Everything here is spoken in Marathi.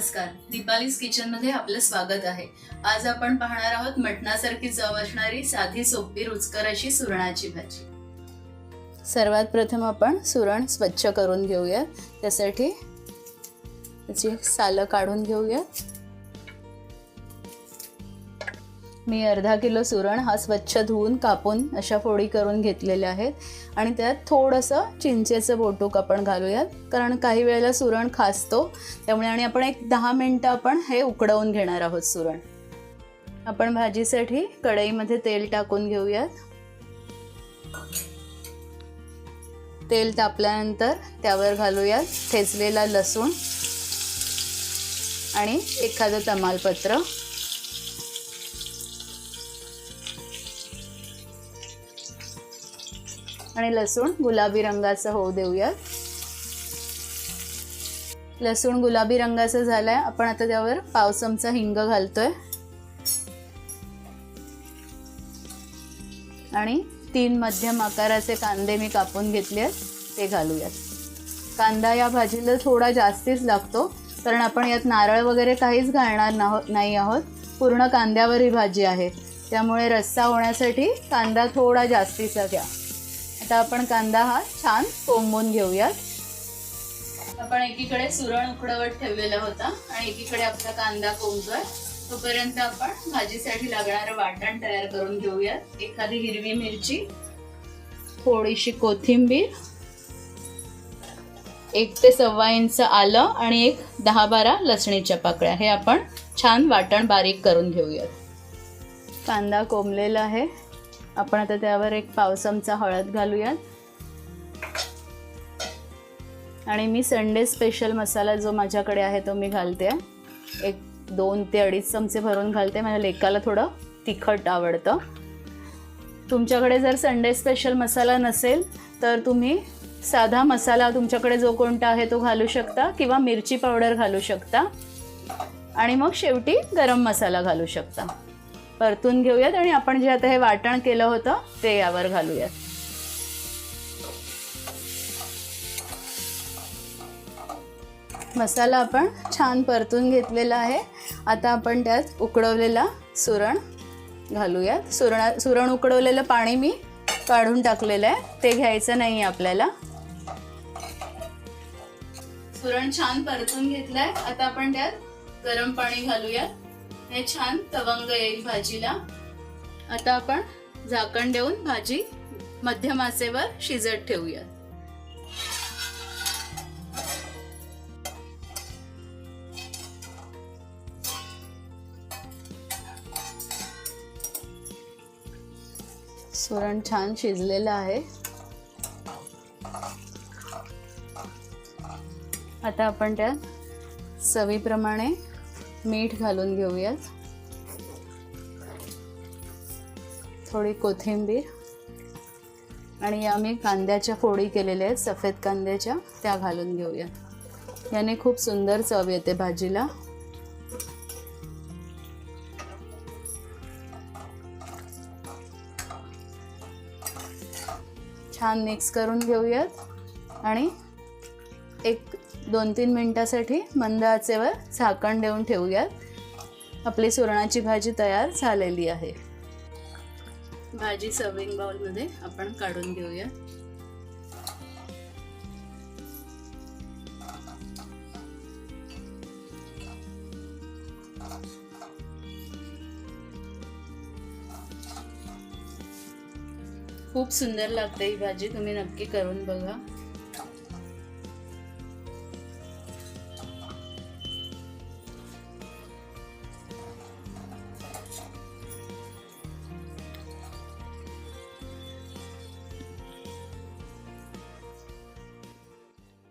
नमस्कार. दीपालीज किचनमध्ये आपलं स्वागत आहे. आज आपण पाहणार आहोत मटणासारखी चव असणारी साधी सोपी रुचकर अशी सुरणाची भाजी. सर्वात प्रथम आपण सुरण स्वच्छ करून घेऊया. त्यासाठी त्याची सालं काढून घेऊया. मी अर्धा किलो सुरण हा स्वच्छ धुवून कापून अशा फोडी करून घेतलेल्या आहेत. आणि त्यात थोडंसं चिंचेचं बोटूक आपण घालूयात. कारण काही वेळेला सुरण खासतो. त्यामुळे आणि आपण एक दहा मिनटं आपण हे उकडवून घेणार आहोत सुरण. आपण भाजीसाठी कढईमध्ये तेल टाकून घेऊयात. तेल तापल्यानंतर त्यावर घालूयात ठेचलेला लसूण आणि एखादं तमालपत्र. आणि लसूण गुलाबी रंगाचं होऊ देऊयात लसूण गुलाबी रंगाचं झालंय. आपण आता त्यावर पाव चमचा हिंग घालतोय. आणि तीन मध्यम आकाराचे कांदे मी कापून घेतले आहेत ते घालूयात. कांदा या भाजीला थोडा जास्तीच लागतो कारण आपण यात नारळ वगैरे काहीच घालणार नाही आहोत. पूर्ण कांद्यावर ही भाजी आहे. त्यामुळे रस्सा होण्यासाठी कांदा थोडा जास्तीचा घ्या. आता आपण कांदा हा छान कोंबून घेऊयात. आपण एकीकडे सुरण उकडवत ठेवलेला होता आणि एकीकडे आपला कांदा कोंबतोय. तोपर्यंत आपण भाजीसाठी लागणारं वाटण तयार करून घेऊयात. एखादी हिरवी मिरची थोडीशी कोथिंबीर एक ते सव्वा इंच आलं आणि एक दहा बारा लसणीच्या पाकळ्या. हे आपण छान वाटण बारीक करून घेऊयात. कांदा कोंबलेला आहे. आपण आता त्यावर एक पाव चमचा हळद घालूयात. आणि मी संडे स्पेशल मसाला जो माझ्याकडे आहे तो मी घालते. एक दोन ते अडीच चमचे भरून घालते. माझ्या लेकाला थोडं तिखट आवडतं. तुमच्याकडे जर संडे स्पेशल मसाला नसेल तर तुम्ही साधा मसाला तुमच्याकडे जो कोणता आहे तो घालू शकता किंवा मिरची पावडर घालू शकता. आणि मग शेवटी गरम मसाला घालू शकता. परतून घेऊयात आणि आपण जे आता हे वाटण केलं होतं ते यावर घालूयात. मसाला आपण छान परतून घेतलेला आहे. आता आपण त्यात उकडवलेला सुरण घालूयात. सुरणा सुरण उकडवलेलं पाणी मी काढून टाकलेलं आहे. ते घ्यायचं नाही आपल्याला. सुरण छान परतून घेतलंय. आता आपण त्यात गरम पाणी घालूयात. हे छान तवंग येईल भाजीला. आता आपण झाकण देऊन भाजी मध्यम आचेवर शिजत ठेवूयात. सुरण छान शिजलेलं आहे. आता आपण त्यात चवीप्रमाणे मीठ घालून घेऊयात. थोडी कोथिंबीर. आणि आम्ही कांद्याच्या फोडी केलेल्या आहेत सफेद कांद्याच्या त्या घालून घेऊयात. याने खूप सुंदर चव येते भाजीला. छान मिक्स करून घेऊयात. आणि एक दोन तीन मिनटासाठी मंद आचेवर झाकण देऊन ठेवूयात. आपली सुरणाची भाजी तयार झालेली आहे. भाजी सर्विंग बाउलमध्ये आपण काढून घेऊया. खूप सुंदर लागते ही भाजी तुम्ही नक्की करून बघा.